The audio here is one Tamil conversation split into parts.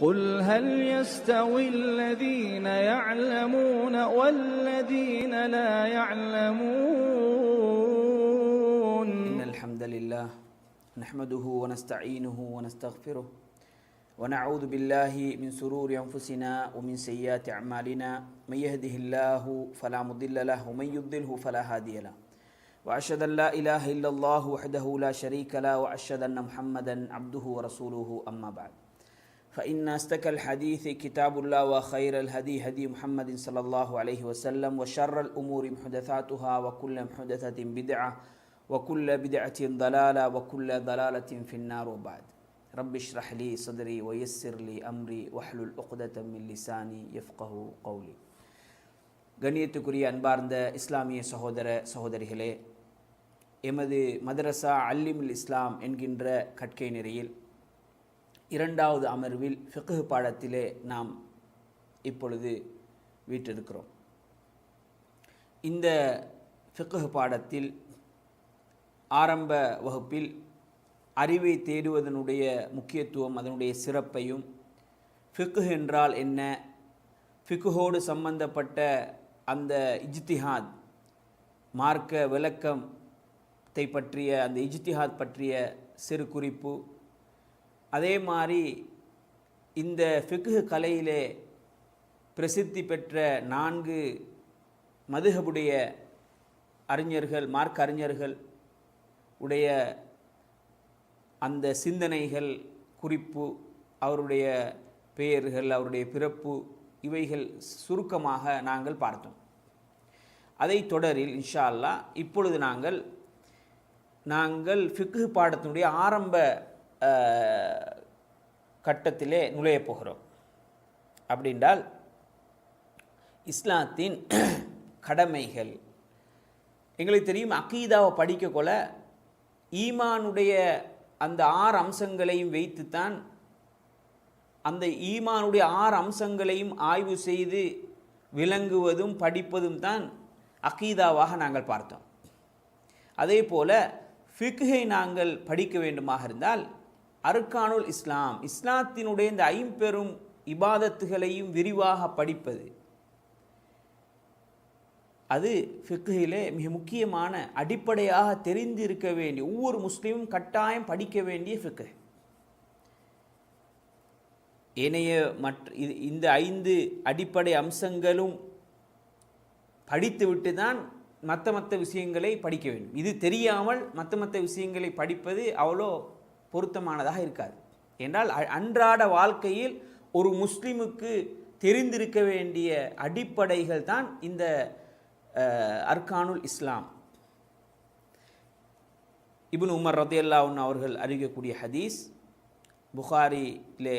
قل هل يستوي الذين يعلمون والذين لا يعلمون؟ إن الحمد لله نحمده ونستعينه ونستغفره ونعوذ بالله من سرور أنفسنا ومن سيئات أعمالنا من يهده الله فلا مضل له ومن يضلله فلا هادي له وأشهد أن لا إله إلا الله وحده لا شريك له وأشهد أن محمدا عبده ورسوله أما بعد فإن أستك الحديث كتاب الله وخير الهدي هدي محمد صلى الله عليه وسلم وشر الأمور محدثاتها وكل محدثة بدعة وكل بدعة ضلالة وكل ضلالة في النار وبعد رب اشرح لي صدري ويسر لي أمري واحلل عقدة من لساني يفقه قولي கண்ணியத்துக்குரிய அன்பார்ந்த இஸ்லாமிய சகோதர சகோதரிகளே எமது மதரசா அல்லிமுல் இஸ்லாம் என்கின்ற கற்கை நெறியில் இரண்டாவது அமர்வில் ஃபிக்ஹ் பாடத்திலே நாம் இப்பொழுது வீற்றிருக்கிறோம். இந்த ஃபிக்ஹ் பாடத்தில் ஆரம்ப வகுப்பில் அறிவை தேடுவதனுடைய முக்கியத்துவம் அதனுடைய சிறப்பையும் ஃபிக்கு என்றால் என்ன ஃபிக்குஹோடு சம்பந்தப்பட்ட அந்த இஜ்திஹாத் மார்க்க விளக்கத்தை பற்றிய அந்த இஜ்திஹாத் பற்றிய சிறு குறிப்பு அதே மாதிரி இந்த ஃபிக்கு கலையிலே பிரசித்தி பெற்ற நான்கு மதுகபுடைய அறிஞர்கள் மார்க் அறிஞர்கள் உடைய அந்த சிந்தனைகள் குறிப்பு அவருடைய பெயர்கள் அவருடைய பிறப்பு இவைகள் சுருக்கமாக நாங்கள் பார்த்தோம். அதை தொடரில் இன்ஷா அல்லா இப்பொழுது நாங்கள் நாங்கள் ஃபிக்கு பாடத்தினுடைய ஆரம்ப கட்டத்திலே நுழையப் போகிறோம். அப்படின்றால் இஸ்லாத்தின் கடமைகள். எங்களுக்கு தெரியும் அக்கீதாவை படிக்கக்கொள்ள ஈமானுடைய அந்த ஆறு அம்சங்களையும் வைத்துத்தான் அந்த ஈமானுடைய ஆறு அம்சங்களையும் ஆய்வு செய்து விளங்குவதும் படிப்பதும் தான் அகீதாவாக நாங்கள் பார்த்தோம். அதே போல் ஃபிக்ஹை நாங்கள் படிக்க வேண்டுமாக இருந்தால் அர்கானுல் இஸ்லாம் இஸ்லாத்தினுடைய இந்த ஐம்பெரும் இபாதத்துகளையும் விரிவாக படிப்பது அது ஃபிக்கிலே மிக முக்கியமான அடிப்படையாக தெரிந்திருக்க வேண்டிய ஒவ்வொரு முஸ்லீமும் கட்டாயம் படிக்க வேண்டிய ஃபிக்கு ஏனைய மற்ற இது இந்த ஐந்து அடிப்படை அம்சங்களும் படித்துவிட்டு தான் மற்ற மற்ற விஷயங்களை படிக்க வேண்டும். இது தெரியாமல் மற்ற மற்ற விஷயங்களை படிப்பது அவ்வளோ பொருத்தமானதாக இருக்காது. என்றால் அன்றாட வாழ்க்கையில் ஒரு முஸ்லீமுக்கு தெரிந்திருக்க வேண்டிய அடிப்படைகள் தான் இந்த அர்கானுல் இஸ்லாம். இபுன் உமர் ரதியல்லாவுன் அவர்கள் அறிவிக்கக்கூடிய ஹதீஸ் புகாரிலே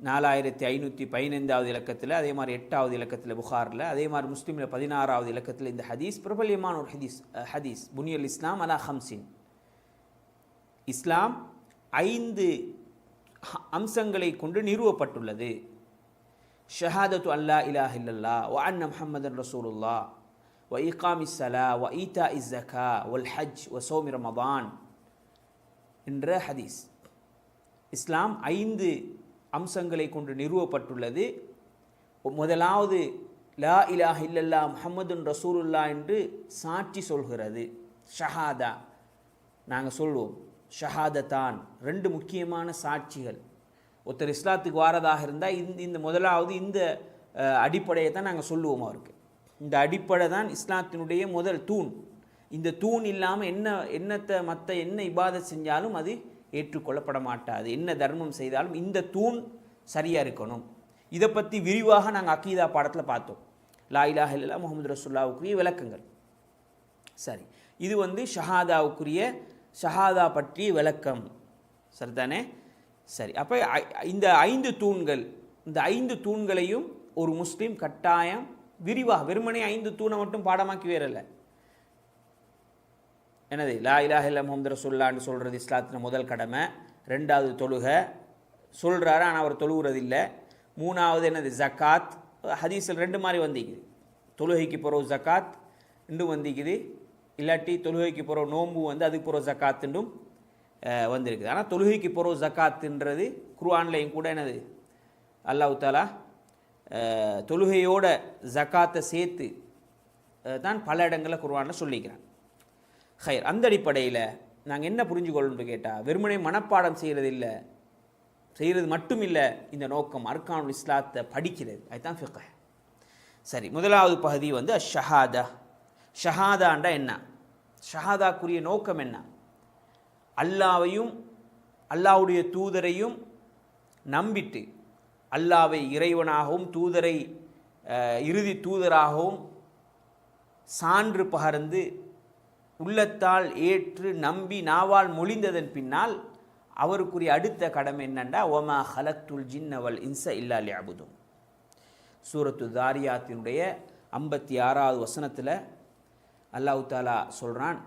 நாலாயிரத்தி ஐநூற்றி பதினைந்தாவது இலக்கத்தில் அதே மாதிரி எட்டாவது இலக்கத்தில் புகாரில் அதே மாதிரி முஸ்லீமில் பதினாறாவது இலக்கத்தில் இந்த ஹதீஸ் பிரபல்யமான ஒரு ஹதீஸ் ஹதீஸ். புனியல் இஸ்லாம் அலா ஹம்சின். இஸ்லாம் ஐந்து ஹ- அம்சங்களை கொண்டு நிறுவப்பட்டுள்ளது. ஷஹாதத்து அல்லா இலாஹ் இல்லல்லா வ அன் முஹம்மதன் ரசூலுல்லா வ இகாம் இஸ்ஸலா வ ஈதா இஸ் ஜக்கா வல் ஹஜ் வ சோமி ரமதான் என்ற ஹதீஸ். இஸ்லாம் ஐந்து அம்சங்களை கொண்டு நிறுவப்பட்டுள்ளது. முதலாவது லா இலாஹ் இல்லல்லா முஹம்மதுன் ரசூலுல்லா என்று சாட்சி சொல்கிறது. ஷஹாதா நாங்கள் சொல்லுவோம் ஷஹாதத்தான். ரெண்டு முக்கியமான சாட்சிகள். ஒருத்தர் இஸ்லாத்துக்கு வாரதாக இருந்தால் இந்த இந்த முதலாவது இந்த அடிப்படையை தான் நாங்கள் சொல்லுவோம் அவருக்கு. இந்த அடிப்படை தான் இஸ்லாத்தினுடைய முதல் தூண். இந்த தூண் இல்லாமல் என்ன என்னத்தை மற்ற என்ன இபாதை செஞ்சாலும் அது ஏற்றுக்கொள்ளப்பட மாட்டாது. என்ன தர்மம் செய்தாலும் இந்த தூண் சரியாக இருக்கணும். இதை பற்றி விரிவாக நாங்கள் அக்கீதா பாடத்தில் பார்த்தோம். லாயிலாக இல்லா முகமது ரசுல்லாவுக்குரிய விளக்கங்கள். சரி. இது வந்து ஷஹாதாவுக்குரிய ஷஹாதா பற்றி விளக்கம். சரிதானே? சரி அப்போ இந்த ஐந்து தூண்கள் இந்த ஐந்து தூண்களையும் ஒரு முஸ்லீம் கட்டாயம் விரிவாக வெறுமனே ஐந்து தூணை மட்டும் பாடமாக்கி வேறல்ல என்னது? லா இலாஹ் இல்ல முகமது ரசுல்லான்னு சொல்கிறது இஸ்லாத்தின் முதல் கடமை. ரெண்டாவது தொழுகை. சொல்கிறாரு ஆனால் அவர் தொழுகிறது இல்லை மூணாவது என்னது? ஜக்காத். ஹதீஸில் ரெண்டு மாதிரி வந்திக்குது. தொழுகைக்கு போகிற ஜக்காத். ரெண்டும் வந்திக்குது. இல்லாட்டி தொழுகைக்கு போகிற நோம்பு வந்து அதுக்கு போகிற ஜக்காத்துண்டும் வந்திருக்குது. ஆனால் தொழுகைக்கு போகிற ஜக்காத்துன்றது குர்ஆன்லையும் கூட என்னது? அல்லாஹ் தாலா தொழுகையோட ஜக்காத்தை சேர்த்து தான் பல இடங்களில் குர்ஆனில் சொல்லிக்கிறான். ஹயர் அந்த அடிப்படையில் நாங்கள் என்ன புரிஞ்சுக்கொள்ளணும்னு கேட்டால் வெறுமனே மனப்பாடம் செய்கிறது இல்லை செய்கிறது மட்டும் இல்லை இந்த நோக்கம் அர்கானுல் இஸ்லாத்தை படிக்கிறது. அதுதான் ஃபிக்க சரி முதலாவது பகுதி வந்து ஷஹாதா ஷஹாதாண்டா என்ன? ஷஹாதாக்குரிய நோக்கம் என்ன? அல்லாவையும் அல்லாவுடைய தூதரையும் நம்பிட்டு அல்லாவை இறைவனாகவும் தூதரை இறுதி தூதராகவும் சான்று பகர்ந்து உள்ளத்தால் ஏற்று நம்பி நாவால் மொழிந்ததன் பின்னால் அவருக்குரிய அடுத்த கடமை என்னண்டா? ஒமா ஹலத்துல் ஜின்னவல் இன்ச இல்லா லியாபுதும் சூரத்து தாரியாத்தினுடைய ஐம்பத்தி ஆறாவது வசனத்தில் அல்லாஹ் தாலா சொல்கிறான்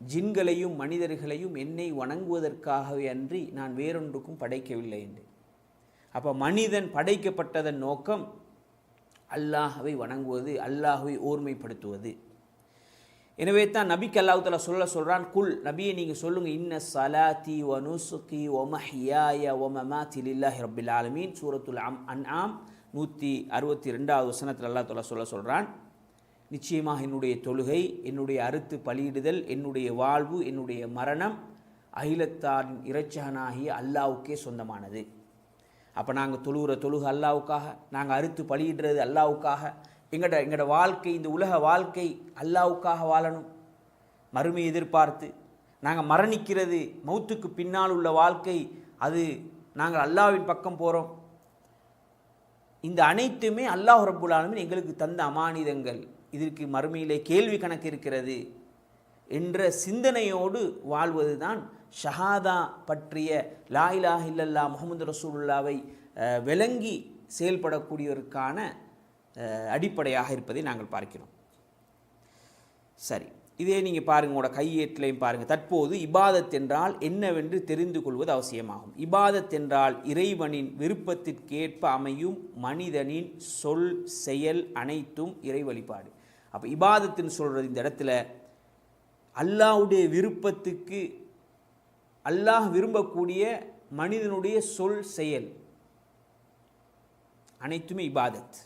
ஜின்களையும் மனிதர்களையும் என்னை வணங்குவதற்காகவே அன்றி நான் வேறொன்றுக்கும் படைக்கவில்லை என்று. அப்போ மனிதன் படைக்கப்பட்டதன் நோக்கம் அல்லாஹவை வணங்குவது அல்லாஹவை ஓர்மைப்படுத்துவது. எனவே தான் நபிக்கு அல்லாஹ் சொல்ல சொல்கிறான் குல் நபியை நீங்கள் சொல்லுங்கள் இன்ன சலாத்தி வ நுசுகி ஒ மஹியாய ஒ மமாத்தி லில்லாஹி ரப்பில் ஆலமீன். சூரத்துல் அம் ஆம் நூற்றி அறுபத்தி ரெண்டாவது வசனத்தில் அல்லாஹ் தஆலா சொல்ல சொல்கிறான் நிச்சயமாக என்னுடைய தொழுகை என்னுடைய அறுத்து பலியிடுதல் என்னுடைய வாழ்வு என்னுடைய மரணம் அகிலத்தாரின் இறைச்சகனாகிய அல்லாவுக்கே சொந்தமானது. அப்போ நாங்கள் தொழுகிற தொழுக அல்லாவுக்காக நாங்கள் அறுத்து பலியிடுறது அல்லாவுக்காக எங்கட எங்களோட வாழ்க்கை இந்த உலக வாழ்க்கை அல்லாவுக்காக வாழணும். மறுமை எதிர்பார்த்து நாங்கள் மரணிக்கிறது மௌத்துக்கு பின்னால் உள்ள வாழ்க்கை அது நாங்கள் அல்லாவின் பக்கம் போகிறோம் இந்த அனைத்துமே அல்லாஹ் ரபுல்லாலுமே எங்களுக்கு தந்த அமானிதங்கள். இதற்கு மறுமையிலே கேள்வி கணக்கு இருக்கிறது என்ற சிந்தனையோடு வாழ்வது தான் ஷஹாதா பற்றிய லாயிலா இல்லல்லா முகமது ரசூலுல்லாவை விளங்கி செயல்படக்கூடியவருக்கான அடிப்படையாக இருப்பதை நாங்கள் பார்க்கிறோம். சரி இதே நீங்கள் பாருங்கள் உங்களோட கையேட்டிலையும் பாருங்கள் தற்போது இபாதத் என்றால் என்னவென்று தெரிந்து கொள்வது அவசியமாகும். இபாதத் என்றால் இறைவனின் விருப்பத்திற்கேற்ப அமையும் மனிதனின் சொல் செயல் அனைத்தும் இறை வழிபாடு. அப்போ இபாதத்துன்னு சொல்கிறது இந்த இடத்துல அல்லாஹ்வுடைய விருப்பத்துக்கு அல்லாஹ் விரும்பக்கூடிய மனிதனுடைய சொல் செயல். அனைத்துமே இபாதத்.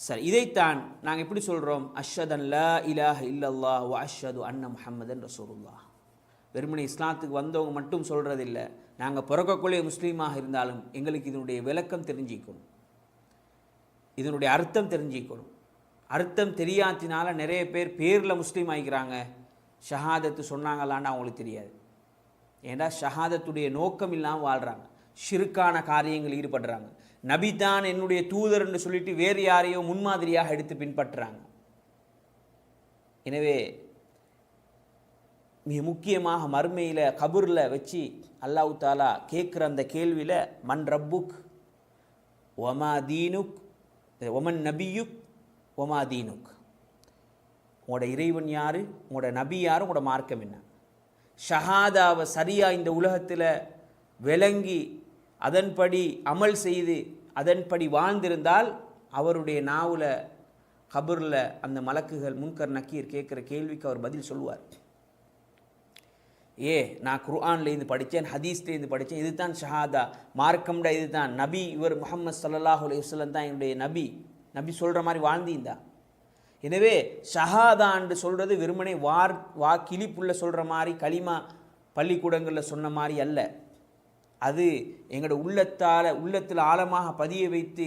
சரி இதைத்தான் நாங்கள் எப்படி சொல்கிறோம் அஷ்ஹது லா இலாஹ் இல்லல்லா வ அஷ்ஹது அன்ன முஹம்மதன் ரசூலுல்லா வெறுமனை இஸ்லாத்துக்கு வந்தவங்க மட்டும் சொல்கிறதில்ல நாங்கள் பிறக்கக்குள்ளே முஸ்லீமாக இருந்தாலும் எங்களுக்கு இதனுடைய விளக்கம் தெரிஞ்சிக்கணும் இதனுடைய அர்த்தம் தெரிஞ்சுக்கணும். அர்த்தம் தெரியாத்தினால நிறைய பேர் பேரில் முஸ்லீம் ஆகிக்கிறாங்க ஷஹாதத்து சொன்னாங்களான்னு அவங்களுக்கு தெரியாது. ஏன்னா ஷஹாதத்துடைய நோக்கம் இல்லாமல் வாழ்கிறாங்க ஷிருக்கான காரியங்கள் ஈடுபடுறாங்க. நபிதான் என்னுடைய தூதர்னு சொல்லிட்டு வேறு யாரையோ முன்மாதிரியாக எடுத்து பின்பற்றுறாங்க. எனவே மிக முக்கியமாக மறுமையில் கபூரில் வச்சு அல்லாஹ் தாலா கேட்குற அந்த கேள்வியில் மன் ரப்புக் ஒமா தீனுக் ஒமன் நபியுக் ஒமா தீனுக். உங்களோட இறைவன் யார்? உங்களோட நபி யார்? உங்களோட மார்க்கம் என்ன? ஷஹாதாவை சரியாக இந்த உலகத்தில் விளங்கி அதன்படி அமல் செய்து அதன்படி வாழ்ந்திருந்தால் அவருடைய நாவில் கபூரில் அந்த மலக்குகள் முன்கர் நக்கீர் கேட்குற கேள்விக்கு அவர் பதில் சொல்லுவார். ஏ நான் குர்ஆன்லேருந்து படித்தேன் ஹதீஸ்லேருந்து படித்தேன் இதுதான் ஷஹாதா. மார்க்கம்டா இதுதான். நபி இவர் முகமது சல்லல்லாஹு அலைஹி தான் என்னுடைய நபி. நபி சொல்கிற மாதிரி வாழ்ந்தீந்தா? எனவே ஷஹாதான்னு சொல்கிறது வெறுமனே வார் வா கிளிப்புள்ள சொல்கிற மாதிரி களிமா பள்ளிக்கூடங்களில் சொன்ன மாதிரி அல்ல. அது எங்களோட உள்ளத்தால் உள்ளத்தில் ஆழமாக பதிய வைத்து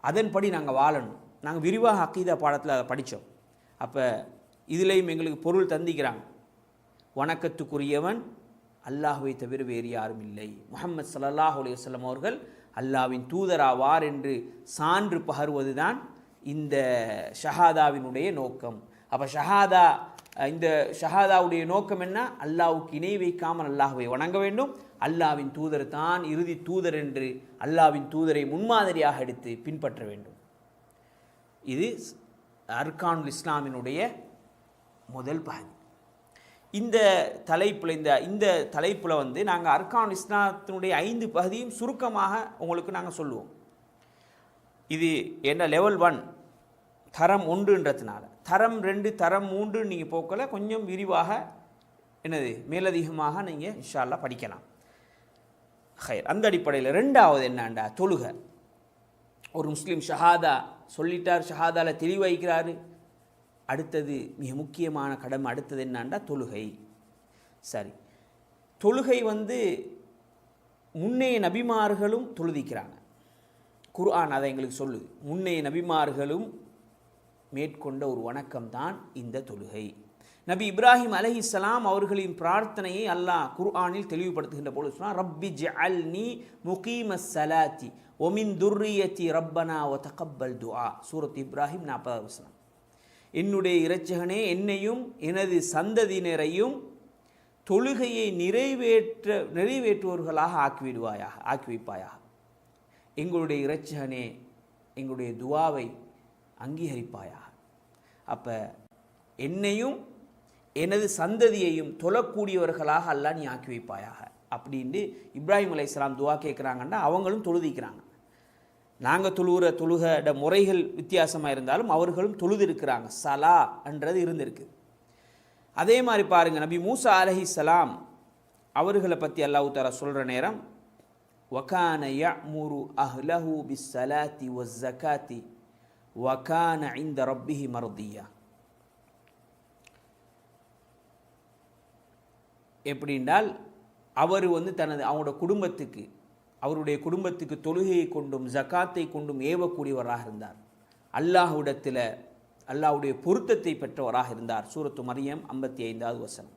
அதன்படி நாங்கள் வாழணும். நாங்கள் விரிவாக அக்கீதா பாடத்தில் அதை படித்தோம். அப்போ இதுலேயும் எங்களுக்கு பொருள் தந்திக்கிறாங்க. வணக்கத்துக்குரியவன் அல்லாஹுவை தவிர வேறு யாரும் இல்லை. முகமது சல்லாஹ் அலைஹி அவர்கள் அல்லாஹ்வின் தூதராவார் என்று சான்று பகர்வதுதான் இந்த ஷஹாதாவினுடைய நோக்கம். அப்போ ஷஹாதா இந்த ஷஹாதாவுடைய நோக்கம் என்ன? அல்லாவுக்கு இணை வைக்காமல் அல்லாஹுவை வணங்க வேண்டும். அல்லாஹ்வின் தூதர் தான் இறுதி தூதர் என்று அல்லாவின் தூதரை முன்மாதிரியாக எடுத்து பின்பற்ற வேண்டும். இது அர்கானுல் இஸ்லாமினுடைய முதல் பகுதி. இந்த தலைப்பில் இந்த இந்த தலைப்பில் வந்து நாங்கள் அர்கான் இஸ்லாத்தினுடைய ஐந்து பகுதியும் சுருக்கமாக உங்களுக்கு நாங்கள் சொல்லுவோம். இது என்ன லெவல் ஒன் தரம் ஒன்றுன்றதுனால. தரம் ரெண்டு தரம் மூன்று நீங்கள் போக்கில் கொஞ்சம் விரிவாக என்னது மேலதிகமாக நீங்கள் இன்ஷா படிக்கலாம். ஹயர் அந்த அடிப்படையில் ரெண்டாவது என்னண்டா தொழுக. ஒரு முஸ்லீம் ஷஹாதா சொல்லிட்டார் ஷஹாதால தெளிவாய்க்கிறாரு அடுத்தது மிக முக்கியமான கடமை அடுத்தது என்னான்டா தொழுகை. சரி. தொழுகை வந்து முன்னைய நபிமார்களும் தொழுதிக்கிறாங்க. குர்ஆன் அதை எங்களுக்கு சொல்லுது. முன்னைய நபிமார்களும் மேற்கொண்ட ஒரு வணக்கம்தான் இந்த தொழுகை. நபி இப்ராஹிம் அலைஹிஸ்ஸலாம் அவர்களின் பிரார்த்தனையை அல்லாஹ் குர்ஆனில் தெளிவுபடுத்துகின்ற போது சொன்னால் ரப்பி நீ முகீமஸ் சலாத்தி ஒமின் துர்ரியத்தி ரப்பனா ஒ தகப்பல் துஆ. சூரத் இப்ராஹிம் நாற்பதாவது வசனம். என்னுடைய இறைச்சகனே என்னையும் எனது சந்ததியினரையும் தொழுகையை நிறைவேற்ற நிறைவேற்றுவர்களாக ஆக்கிவிடுவாயாக ஆக்கி வைப்பாயாக எங்களுடைய இரட்சகனே எங்களுடைய துவாவை அங்கீகரிப்பாயாக. அப்போ என்னையும் எனது சந்ததியையும் தொழக்கூடியவர்களாக அல்ல நீ ஆக்கி வைப்பாயாக அப்படின்ட்டு இப்ராஹிம் இஸ்லாம் துவா கேட்குறாங்கன்னா அவங்களும் தொழுதிக்கிறாங்க. நாங்கள் தொழுகிற தொழுகட முறைகள் வித்தியாசமாக இருந்தாலும் அவர்களும் தொழுதிருக்கிறாங்க சலா என்றது இருந்திருக்கு. அதே மாதிரி பாருங்கள் நபி மூசா அலஹி சலாம் அவர்களை பற்றி அல்லாஹ் தாரா சொல்கிற நேரம் வகான யமுரு அஹ்லஹு ஒ ஜக்காத்தி வகான இந்த ரப்பிஹி மருதியா. எப்படின்னால் அவர் வந்து தனது அவங்களோட குடும்பத்துக்கு அவருடைய குடும்பத்துக்கு தொழுகையை கொண்டும் ஜக்காத்தை கொண்டும் ஏவக்கூடியவராக இருந்தார். அல்லாஹுடத்தில் அல்லாஹ்வுடைய பொருத்தத்தை பெற்றவராக இருந்தார். சூரத்து மரியம் ஐம்பத்தி ஐந்தாவது வசனம்.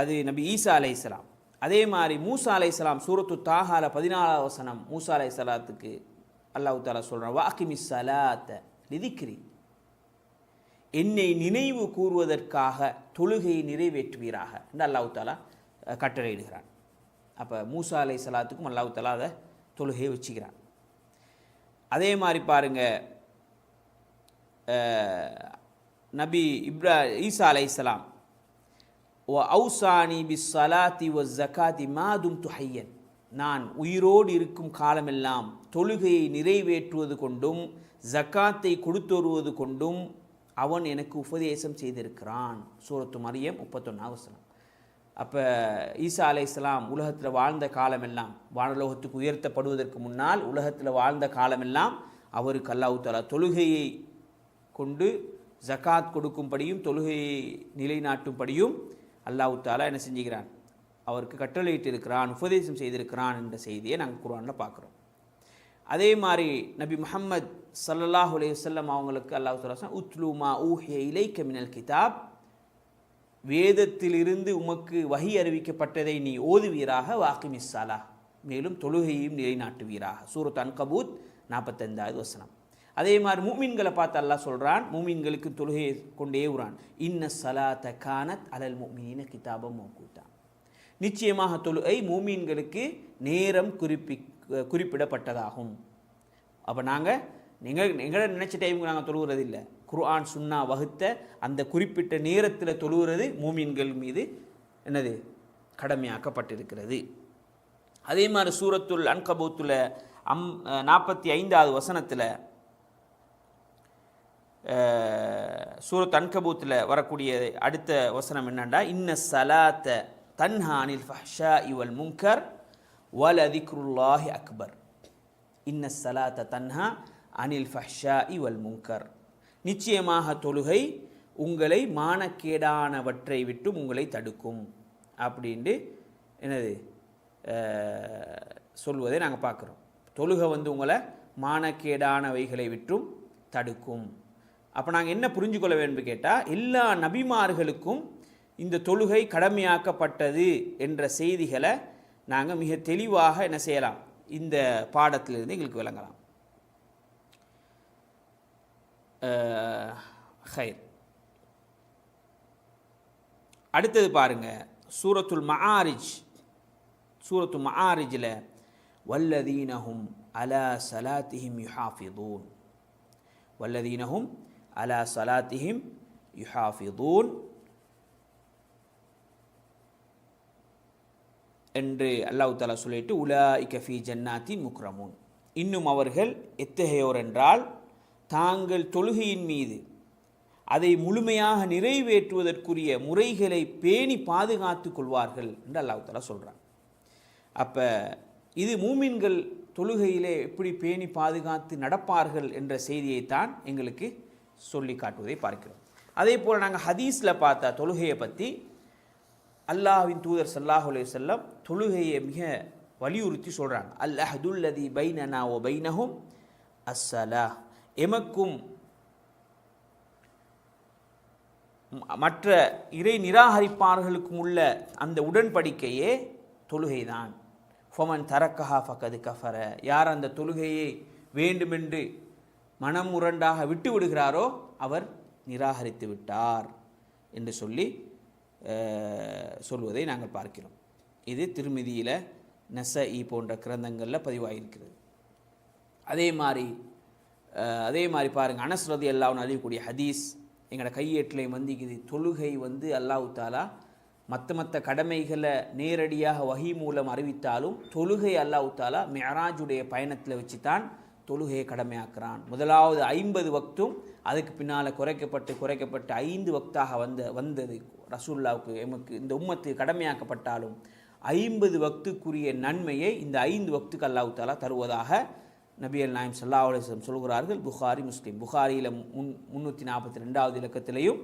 அது நபி ஈசா அலைஹிஸ்ஸலாம் அதே மாதிரி மூசா அலைஹிஸ்ஸலாம் சூரத்து தாஹால பதினாலாவது வசனம் மூசா சலாத்துக்கு அல்லாஹ் தாலா சொல்கிறான் வாக்கிமி சலாத்த லிதிக்ரி. என்னை நினைவு கூறுவதற்காக தொழுகையை நிறைவேற்றுவீராக என்று அல்லாஹு தாலா கட்டளையிடுகிறான். அப்போ மூசா அலை சலாத்துக்கும் அல்லாஹு தலா அதை தொழுகையை வச்சுக்கிறான். அதே மாதிரி பாருங்க நபி இப்ரா ஈசா அலை இஸ்லாம் ஓ அவுசானி பி சலாத்தி ஒ ஜக்காத்தி மாதும் துஹையன் நான் உயிரோடு இருக்கும் காலமெல்லாம் தொழுகையை நிறைவேற்றுவது கொண்டும் ஜக்காத்தை கொடுத்து வருவது கொண்டும் அவன் எனக்கு உபதேசம் செய்திருக்கிறான். சூரத்து மரியம் முப்பத்தொன்னாம் வசனம். அப்போ ஈசா அலைஹிஸ்ஸலாம் உலகத்தில் வாழ்ந்த காலமெல்லாம் வானலோகத்துக்கு உயர்த்தப்படுவதற்கு முன்னால் உலகத்தில் வாழ்ந்த காலமெல்லாம் அவருக்கு அல்லாஹு தாலா தொழுகையை கொண்டு ஜகாத் கொடுக்கும்படியும் தொழுகையை நிலைநாட்டும்படியும் அல்லாஹு தாலா என்ன செஞ்சுக்கிறான்? அவருக்கு கட்டளையிட்டு இருக்கிறான் உபதேசம் செய்திருக்கிறான் என்ற செய்தியை நாங்கள் குரானில் பார்க்குறோம் அதே மாதிரி நபி முஹம்மத் சல்லாஹ் அலைஹி அவங்களுக்கு அல்லாஹு தாலா உத்லுமா உத்லு மா ஊஹிய இலைக்க கிதாப் வேதத்திலிருந்து உமக்கு வகி அறிவிக்கப்பட்டதை நீ ஓதுவீராக வாக்கிமிஸ் ஸலா மேலும் தொழுகையும் நிலைநாட்டுவீராக. சூரத் அன்கபூத் நாற்பத்தைந்தாவது வசனம். அதே மாதிரி மூமின்களை பார்த்து அல்லாஹ் சொல்கிறான் மூமின்களுக்கு தொழுகையை கொண்டே உறான் இன்ன சலாத்த கானத் அலல் மூமினின கிதாபம் மௌகூத்தா. நிச்சயமாக தொழுகை மூமீன்களுக்கு நேரம் குறிப்பி குறிப்பிடப்பட்டதாகும். அப்போ நாங்கள் நீங்கள் எங்களை நினச்ச டைமுக்கு நாங்கள் தொழுகிறது இல்லை குர்ஆன் சுன்னா வகுத்த அந்த குறிப்பிட்ட நேரத்தில் தொழுகிறது மூமின்கள் மீது என்னது? கடமையாக்கப்பட்டிருக்கிறது. அதே மாதிரி சூரத்துல் அன்கபூத்துல அம் நாற்பத்தி ஐந்தாவது வசனத்தில் சூரத் அன்கபூத்தில் வரக்கூடிய அடுத்த வசனம் என்னண்டா? இன்ன சலாத்த தன்ஹா அனில் ஃபஹ்ஷா இவல் முங்கர் வல திக்ருல்லாஹி அக்பர். இன்ன சலாத்த தன்ஹா அனில் ஃபஹ்ஷா இவல் முங்கர் நிச்சயமாக தொழுகை உங்களை மானக்கேடானவற்றை விட்டும் உங்களை தடுக்கும். அப்படின்ட்டு என்னது சொல்வதை நாங்கள் பார்க்குறோம் தொழுகை வந்து உங்களை மானக்கேடானவைகளை விட்டும் தடுக்கும். அப்போ நாங்கள் என்ன புரிஞ்சுக்கொள்ள வேண்டும் கேட்டால் எல்லா நபிமார்களுக்கும் இந்த தொழுகை கடமையாக்கப்பட்டது என்ற செய்திகளை நாங்கள் மிக தெளிவாக என்ன செய்யலாம் இந்த பாடத்திலிருந்து எங்களுக்கு விளங்கலாம். ஹைர் அடுத்தது பாருங்க சூரத்துல் மஆரிஜ் சூரத்து மஆரிஜில் வல்லதீனஹும் அலா சலாத்திஹிம் யுஹாஃபிதூன். வல்லதீனஹும் அலா சலாத்திஹிம் யுஹாஃபிதூன். என்று அல்லாஹ் தாலா சொல்லிட்டு உலா இக்கஃபி ஜன்னாத்தின் முக்ரமூன். இன்னும் அவர்கள் எத்தகையோர் என்றால் தாங்கள் தொழுகையின் மீது அதை முழுமையாக நிறைவேற்றுவதற்குரிய முறைகளை பேணி பாதுகாத்து கொள்வார்கள் என்று அல்லாஹ் தஆலா அப்போ இது மூமின்கள் தொழுகையிலே எப்படி பேணி பாதுகாத்து நடப்பார்கள் என்ற செய்தியைத்தான் எங்களுக்கு சொல்லி காட்டுவதை பார்க்கிறோம். அதே போல் நாங்கள் ஹதீஸில் பார்த்த தொழுகையை பற்றி அல்லாஹ்வின் தூதர் சல்லாஹுலே செல்லம் தொழுகையை மிக வலியுறுத்தி சொல்கிறாங்க அல் அஹதுல்லதி பைனனா ஓ பைனஹும் அஸ்ஸலா எமக்கும் மற்ற இறை நிராகரிப்பார்களுக்கும் உள்ள அந்த உடன்படிக்கையே தொழுகைதான். ஃபொமன் தரக்கஹா ஃபக்கது கஃபர. யார் அந்த தொழுகையை வேண்டுமென்று மனம் முரண்டாக விட்டு விடுகிறாரோ அவர் நிராகரித்து விட்டார் என்று சொல்லி சொல்வதை நாங்கள் பார்க்கிறோம். இது திருமிதியில் இ போன்ற கிரந்தங்களில் பதிவாகியிருக்கிறது அதே மாதிரி அதே மாதிரி பாருங்கள் அனஸ்ரதி ரதி அறியக்கூடிய ஹதீஸ் எங்களோட கையேட்டிலை வந்திக்குது தொழுகை வந்து அல்லாஹ் தாலா மற்ற மற்ற கடமைகளை நேரடியாக வகி மூலம் அறிவித்தாலும் தொழுகை அல்லாஹ் தாலா மெராஜுடைய பயணத்தில் வச்சு தான் தொழுகையை கடமையாக்குறான். முதலாவது ஐம்பது வக்தும் அதுக்கு பின்னால் குறைக்கப்பட்டு குறைக்கப்பட்டு ஐந்து வக்தாக வந்த வந்தது. ரசூல்லாவுக்கு எமக்கு இந்த உம்மத்து கடமையாக்கப்பட்டாலும் ஐம்பது வக்துக்குரிய நன்மையை இந்த ஐந்து வக்துக்கு அல்லாஹ் தாலா தருவதாக நபியல் நாயம் சல்லா அலிஸ்லம் சொல்கிறார்கள் புகாரி முஸ்லீம். புகாரியில் முன் முந்நூற்றி நாற்பத்தி ரெண்டாவது இலக்கத்திலையும்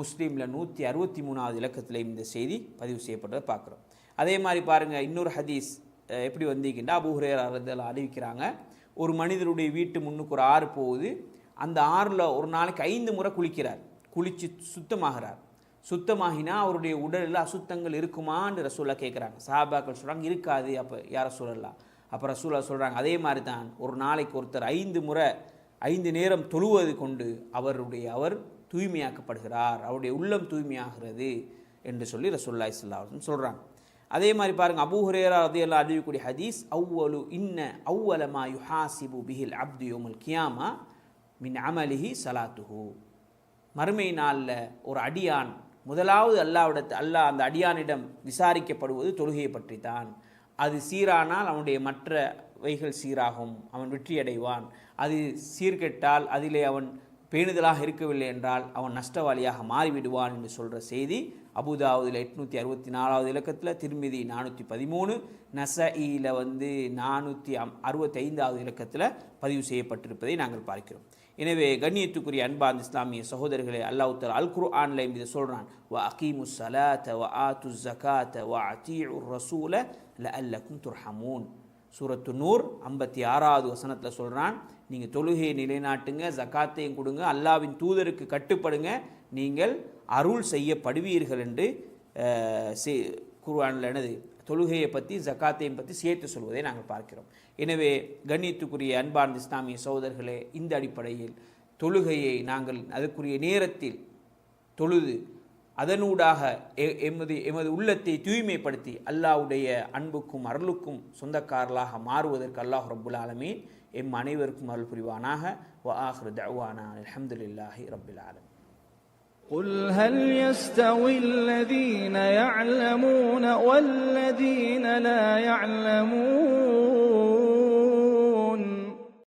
முஸ்லீமில் நூற்றி அறுபத்தி மூணாவது இலக்கத்திலையும் இந்த செய்தி பதிவு செய்யப்பட்டதை பார்க்குறோம். அதே மாதிரி பாருங்கள் இன்னொரு ஹதீஸ் எப்படி வந்திருக்கின்றா அபு ஹுரேரா அறிவிக்கிறாங்க ஒரு மனிதருடைய வீட்டு முன்னுக்கு ஒரு ஆறு போகுது அந்த ஆறில் ஒரு நாளைக்கு ஐந்து முறை குளிக்கிறார். குளித்து சுத்தமாகிறார். சுத்தமாகினா அவருடைய உடலில் அசுத்தங்கள் இருக்குமான்னு ரசூலா கேட்குறாங்க சாபாக்கள் சொல்கிறாங்க இருக்காது அப்போ யார சொல்லலாம் அப்போ ரசூலா சொல்கிறாங்க அதே மாதிரி தான் ஒரு நாளைக்கு ஒருத்தர் ஐந்து முறை ஐந்து நேரம் தொழுவது கொண்டு அவருடைய அவர் தூய்மையாக்கப்படுகிறார் அவருடைய உள்ளம் தூய்மையாகிறது என்று சொல்லி ரசூல்லா இஸ்லாம் சொல்கிறாங்க அதே மாதிரி பாருங்க அபூ ஹுரேரா ரதியல்லா அறிவிக்கூடிய ஹதீஸ் அவ்வலு இன்ன அவ்வலமா யுஹாசிபு பிஹில் அப்து யோமுல் கியாமா மின் அமலிஹி சலாத்துஹு. மறுமை நாளில் ஒரு அடியான் முதலாவது அல்லாவிடத்து அல்லாஹ் அந்த அடியானிடம் விசாரிக்கப்படுவது தொழுகையை பற்றி தான் அது சீரானால் அவனுடைய மற்ற வைகள் சீராகும் அவன் வெற்றியடைவான். அது சீர்கெட்டால் அதிலே அவன் பேணுதலாக இருக்கவில்லை என்றால் அவன் நஷ்டவாளியாக மாறிவிடுவான் என்று சொல்கிற செய்தி அபுதாவுதில் எட்நூற்றி அறுபத்தி நாலாவது இலக்கத்தில் திருமிதி நானூற்றி பதிமூணு நசஇயில் வந்து நானூற்றி அம் அறுபத்தைந்தாவது இலக்கத்தில் பதிவு செய்யப்பட்டிருப்பதை நாங்கள் பார்க்கிறோம். எனவே கண்ணியத்துக்குரிய அன்பார்ந்த இஸ்லாமிய சகோதரர்களே அல்லாஹ் தஆலா அல் ஆன்லைன் இதை சொல்கிறான் வ அகீமு சலாத்த வ ஆத்து ஜகாத்த வ அத்தீ ரசூல லஅல்லக்கும் துர்ஹமூன் சூரத்து நூர் ஐம்பத்தி ஆறாவது வசனத்தில் சொல்கிறான் நீங்கள் தொழுகையை நிலைநாட்டுங்க ஜக்காத்தையும் கொடுங்க அல்லாவின் தூதருக்கு கட்டுப்படுங்க நீங்கள் அருள் செய்யப்படுவீர்கள் என்று குருவானில் எனது தொழுகையை பற்றி ஜக்காத்தையும் பற்றி சேர்த்து சொல்வதை நாங்கள் பார்க்கிறோம். எனவே கண்ணியத்துக்குரிய அன்பார்ந்த இஸ்லாமிய சகோதரர்களே இந்த அடிப்படையில் தொழுகையை நாங்கள் அதற்குரிய நேரத்தில் தொழுது அதனூடாக எ- எமது எமது உள்ளத்தை தூய்மைப்படுத்தி அல்லாஹ்வுடைய அன்புக்கும் அருளுக்கும் சொந்தக்காரர்களாக மாறுவதற்கு அல்லாஹ் ரப்புல் ஆலமீன் எம் அனைவருக்கும் அருள் புரிவானாக வ ஆஹிரு தஅவானா அல்ஹம்துலில்லாஹி ரப்பில் ஆலமீன் قل هل يستوي الذين يعلمون والذين لا يعلمون